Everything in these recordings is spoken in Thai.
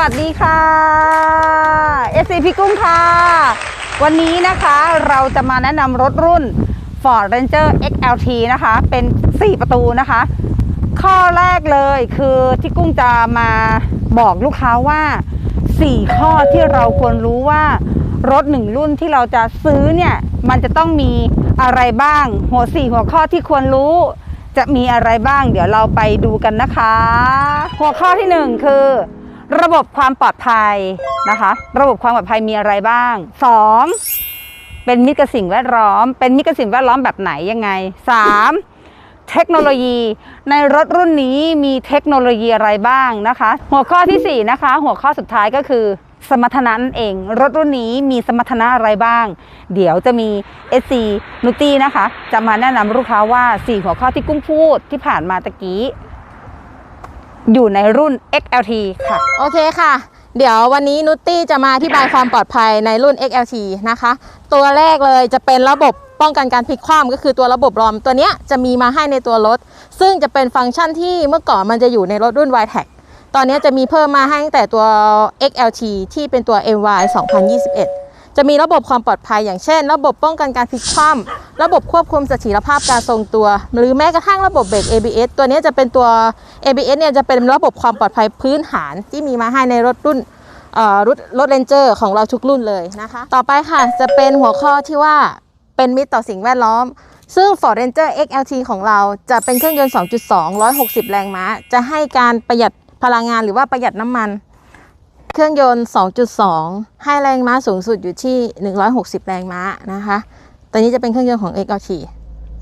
วัสดีค่ะ SC พี่กุ้งค่ะ วันนี้นะคะเราจะมาแนะนำรถรุ่น Ford Ranger XLT นะคะ เป็น 4 ประตูนะคะ ข้อแรกเลยคือที่กุ้งจะมาบอกลูกค้าว่า 4 ข้อที่เราควรรู้ว่ารถหนึ่งรุ่นที่เราจะซื้อเนี่ย มันจะต้องมีอะไรบ้าง หัวสี่หัวข้อที่ควรรู้ จะมีอะไรบ้าง เดี๋ยวเราไปดูกันนะคะ หัวข้อที่หนึ่งคือ ระบบความปลอดภัยนะคะ ระบบความปลอดภัยมีอะไรบ้างสองเป็นมิตรกับสิ่งแวดล้อม เป็นมิตรกับสิ่งแวดล้อมแบบไหนยังไงสามเทคโนโลยี ในรถรุ่นนี้มีเทคโนโลยีอะไรบ้างนะคะ หัวข้อที่สี่นะคะ หัวข้อสุดท้ายก็คือสมรรถนะนั่นเอง รถรุ่นนี้มีสมรรถนะอะไรบ้าง เดี๋ยวจะมี SC นุตี้นะคะ จะมาแนะนำลูกค้าว่า 4 หัวข้อที่กุ้งพูดที่ผ่านมาตะกี้ อยู่ในรุ่น XLT ค่ะ โอเคค่ะ เดี๋ยววันนี้นุตตี้จะมาอธิบายความปลอดภัยในรุ่น XLT นะคะ ตัวแรกเลยจะเป็นระบบป้องกันการพลิกคว่ำก็คือตัวระบบรอม ตัวเนี้ยจะมีมาให้ในตัวรถ ซึ่งจะเป็นฟังก์ชันที่เมื่อก่อนมันจะอยู่ในรถรุ่น y t e c ตอนนี้จะมีเพิ่มมาให้ตั้งแต่ตัว XLT ที่เป็นตัว MY 2021 จะมีระบบความปลอดภัยอย่างเช่น ระบบป้องกันการพลิกคว่ำ ระบบควบคุมเสถียรภาพการทรงตัว หรือแม้กระทั่งระบบเบรก ABS ตัวนี้จะเป็นตัว ABS เนี่ยจะเป็นระบบความปลอดภัยพื้นฐานที่มีมาให้ในรถรุ่นรถรถเรนเจอร์ของเราทุกรุ่นเลยนะคะ ต่อไปค่ะจะเป็นหัวข้อที่ว่าเป็นมิตรต่อสิ่งแวดล้อม ซึ่ง Ford Ranger XLT ของเราจะเป็นเครื่องยนต์ 2.2 160 แรงม้า จะให้การประหยัดพลังงานหรือว่าประหยัดน้ำมัน เครื่องยนต์ 2.2 ให้แรงม้าสูงสุดอยู่ที่ 160 แรงม้านะคะ ตัวนี้จะเป็นเครื่องยนต์ของ XLT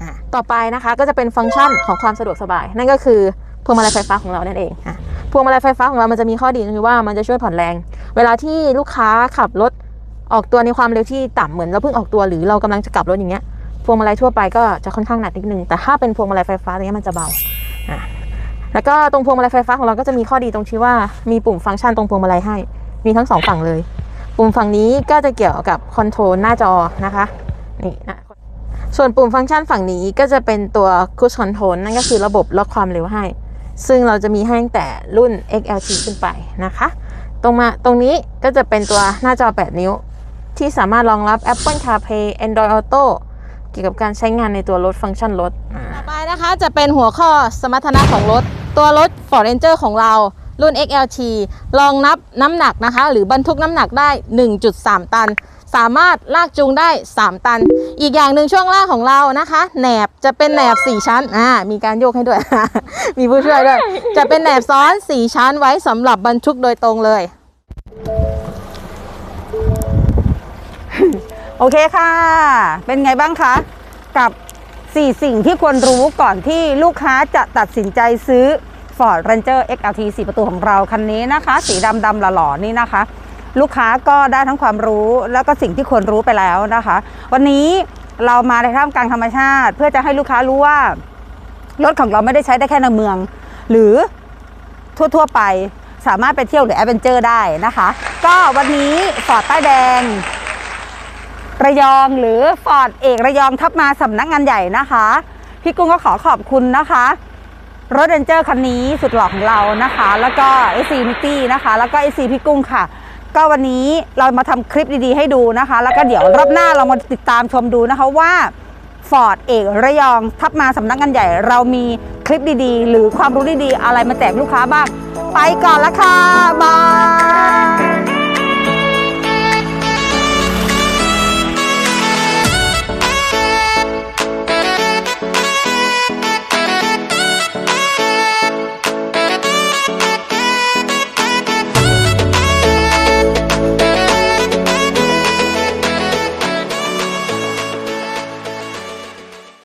อะต่อไปนะคะก็จะเป็นฟังก์ชันของความสะดวกสบาย นั่นก็คือพวงมาลัยไฟฟ้าของเรานั่นเองอะพวงมาลัยไฟฟ้าของเรามันจะมีข้อดีคือว่ามันจะช่วยผ่อนแรง เวลาที่ลูกค้าขับรถออกตัวในความเร็วที่ต่ำเหมือนเราเพิ่งออกตัวหรือเรากำลังจะกลับรถอย่างเงี้ยพวงมาลัยทั่วไปก็จะค่อนข้างหนักนิดนึงแต่ถ้าเป็นพวงมาลัยไฟฟ้าตรงเนี้ยมันจะเบาอะแล้วก็ตรงพวงมาลัยไฟฟ้าของเราก็จะมีข้อดีตรงที่ว่ามีปุ่มฟังก์ชันตรงพวงมาลัยให้ มีทั้งสองฝั่งเลย ปุ่มฝั่งนี้ก็จะเกี่ยวกับคอนโทรลหน้าจอนะคะ นี่นะส่วนปุ่มฟังก์ชันฝั่งนี้ก็จะเป็นตัว Cruise Control นั่นก็คือระบบล็อกความเร็วให้ ซึ่งเราจะมีให้ตั้งแต่รุ่น XLT ขึ้นไปนะคะ ตรงมาตรงนี้ก็จะเป็นตัวหน้าจอ 8 นิ้ว ที่สามารถรองรับ Apple CarPlay Android Auto เกี่ยวกับการใช้งานในตัวรถฟังก์ชันรถ ต่อไปนะคะจะเป็นหัวข้อสมรรถนะของรถ ตัวรถ Ford Ranger ของเรา รุ่น XLT รองนับน้ำหนักนะคะ หรือบรรทุกน้ำหนักได้ 1.3 ตัน สามารถลากจูงได้ 3 ตัน อีกอย่างหนึ่งช่วงล่างของเรานะคะแหนบจะเป็นแหนบ 4 ชั้นอ่ามีการโยกให้ด้วย มีผู้ช่วยด้วย จะเป็นแหนบซ้อน 4 ชั้นไว้สำหรับบรรทุกโดยตรงเลย โอเคค่ะ เป็นไงบ้างคะกับ 4 สิ่งที่ควรรู้ก่อนที่ลูกค้าจะตัดสินใจซื้อ Ford Ranger XLT 4 ประตูของเราคันนี้นะคะ สีดำดำหล่อๆนี่นะคะ ลูกค้าก็ได้ทั้งความรู้แล้วก็สิ่งที่ควรรู้ไปแล้วนะคะ วันนี้เรามาในท่ามกลางธรรมชาติ เพื่อจะให้ลูกค้ารู้ว่ารถของเราไม่ได้ใช้ได้แค่ในเมือง หรือทั่วๆไปสามารถไปเที่ยวหรือแอดเวนเจอร์ได้นะคะ ก็วันนี้ฟอร์ดป้แดง ระยองหรือฟอร์ดเอกระยองทับมาสำนักงานใหญ่นะคะ พี่กุ้งก็ขอขอบคุณนะคะ รถเรนเจอร์คันนี้สุดหล่อของเรานะคะ แล้วก็ SC m i t y นะคะ แล้วก็ SC พี่กุ้งค่ะ ก็วันนี้เรามาทำคลิปดีๆให้ดูนะคะ แล้วก็เดี๋ยวรอบหน้าเรามาติดตามชมดูนะคะว่าฟอร์ดเอกระยองทับมาสำนักงานใหญ่ เรามีคลิปดีๆ หรือความรู้ดีๆ อะไรมาแจกลูกค้าบ้าง ไปก่อนละค่ะบาย